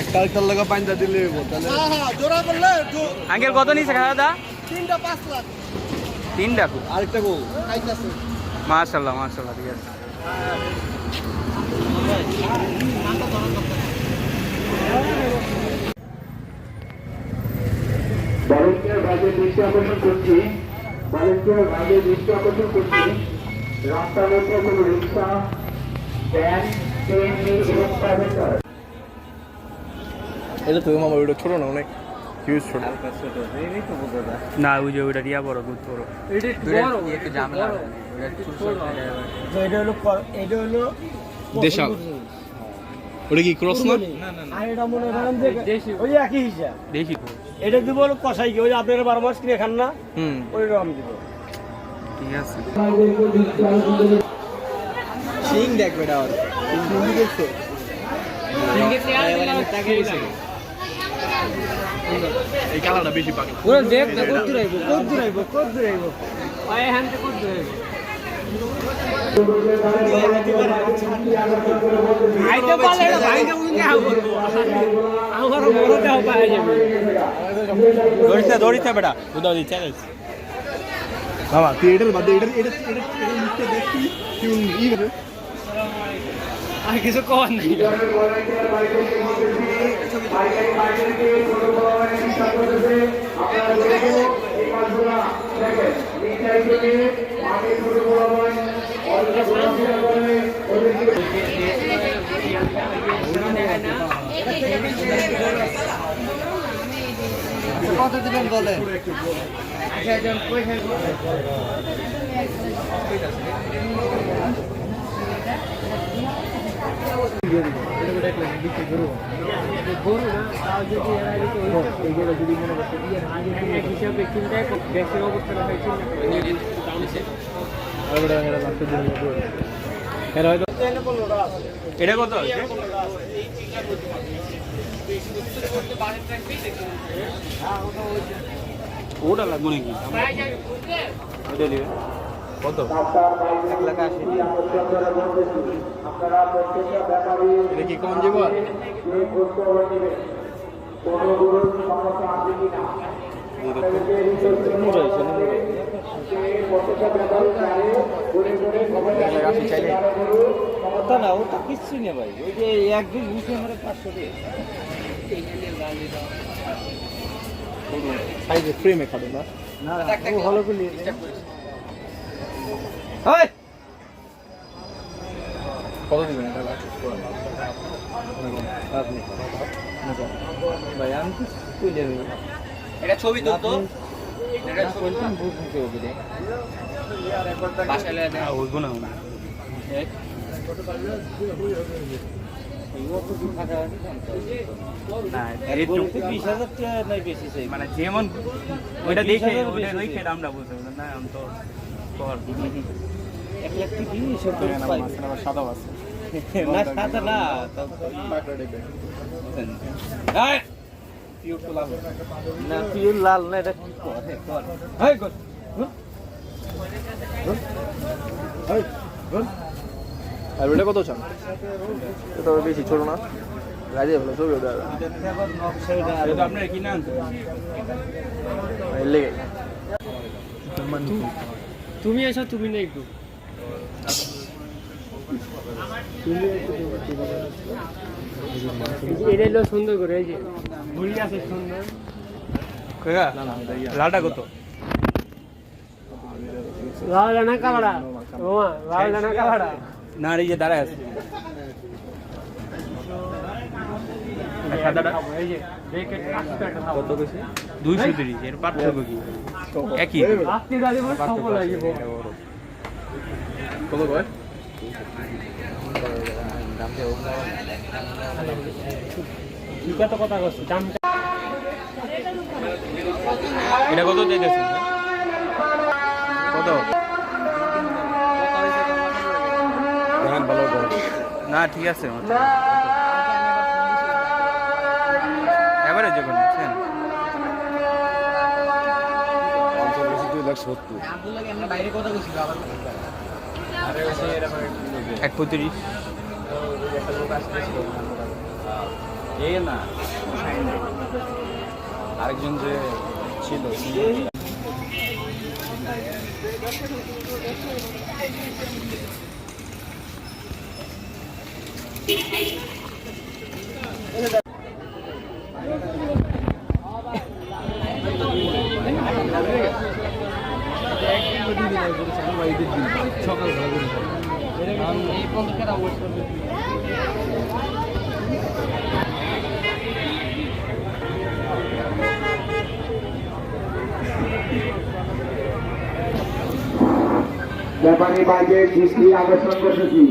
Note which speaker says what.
Speaker 1: একটা একটার লাগা দিলে তাহলে
Speaker 2: হ্যাঁ হ্যাঁ জোড়া করলে
Speaker 3: আঙ্কেল কত নিছে খাওয়া দা
Speaker 2: তিনটা পাঁচ লাখ।
Speaker 3: তিনটা খুব
Speaker 1: আরেকটা
Speaker 3: মাশাল্লাহ মাশাল্লাহ ঠিক আছে।
Speaker 4: ভলেন্টিয়ার ভাইদের দৃষ্টি আকর্ষণ করছি। ভলেন্টিয়ার দৃষ্টি আকর্ষণ করছি। রাস্তার মধ্যে কোনো রিক্সা ভ্যান ট্রেন এবং প্রাইভেট কার
Speaker 1: এটা তো মামা ওটা ছোট না অনেক হিউজ ছোট।
Speaker 3: না ওই যে ওইটা রিয়া বড় দুধ বড়।
Speaker 2: এটা হলো এটা হলো
Speaker 1: দেশাল। ওটা কি ক্রস না?
Speaker 2: আর এটা মনে করেন যে ওই একই হিসাব।
Speaker 3: দেখি
Speaker 2: এটা দিব হলো কষাই ওই যে আপনারা বারো মাস কিনে খান না
Speaker 1: হুম।
Speaker 2: ওই রকম দিব।
Speaker 3: ঠিক আছে।
Speaker 1: সিং দেখবে এটা আর সিং দেখছ এই কালারটা বেশি পাগলা।
Speaker 2: ওরা দেখ না কত দূর আইবো কত দূর আইবো কত দূর আইবো আয় হ্যাঁ কত দূর আইবো আইতে পারলে না ভাইকে উনি আউ করব আমার বড়টা পাওয়া যাবে।
Speaker 3: দড়িতে দড়িতে বেটা উদাও দিচ্ছে
Speaker 1: বাবা তুই এটার বাদে এটার এটা এটা এটা দেখছি তুই ই করে
Speaker 2: আর কিছু কর নাই কত দিবেন গরু না
Speaker 1: এটা
Speaker 3: কত? ওটা লাগবে নাকি ওটা দিবে কত? এক লাখ আশি।
Speaker 1: এটা কি কম যাব আর?
Speaker 4: এই খোঁজ খবর নেবেন কোনো গরুর সমস্যা আছে কিনা আপনাদেরকে রিসোর্স প্রত্যেকটা ব্যাপারী চারে ঘুরে ঘুরে খবর
Speaker 1: আসি চাইলে।
Speaker 2: কথা না ওটা কিচ্ছু নেই ভাই। ওই যে এক দুই আমরা পাঁচশো দিয়ে।
Speaker 1: সাইজে ফ্রেমে খাবে না?
Speaker 2: না ভালো করে
Speaker 1: কত দিবেন
Speaker 2: ভাই আমি তো তুই
Speaker 3: এটা ছবি তো। তো
Speaker 2: বলছেন বুঝতে হবে রে
Speaker 3: হইব না মানে যেমন ওইটা দেখে ওইটা দেখে দামটা বুঝতে হবে না আমি তো
Speaker 2: এক লাখ সত্তর
Speaker 1: আছে।
Speaker 2: না সাদা না এই! না পিওর লাল। না এটা কি করে? কর?
Speaker 1: আর ওটা কত চান? এটা বেশি ছোট না? রাজি ভালো ছবি ওটা।
Speaker 3: আপনার কিনে আনতে
Speaker 1: লেগে।
Speaker 2: তুমি এসো তুমি না একটু এটা হলো সুন্দর করে এই যে। ঘুরি আছে সুন্দর।
Speaker 3: লাটা কত?
Speaker 2: লাল না কালাড়া। ওমা লাল না কালাড়া।
Speaker 3: না আর এই যে দাঁড়ায় আছে। সাদাটা?
Speaker 2: এই যে
Speaker 3: কত বেশি দুইশো তিরিশ এর পার্থক্য কি? একই।
Speaker 2: আপনি দাদি বলে সব লাগিব
Speaker 1: কত কয়?
Speaker 2: কথা দামটা
Speaker 3: এটা না ঠিক আছে। এবারে যখন বুঝছেন এক পঁয়ত্রিশ। না আরেকজন যে ছিল
Speaker 4: ব্যাপারী বাইকে দৃষ্টি আকর্ষণ করতেছি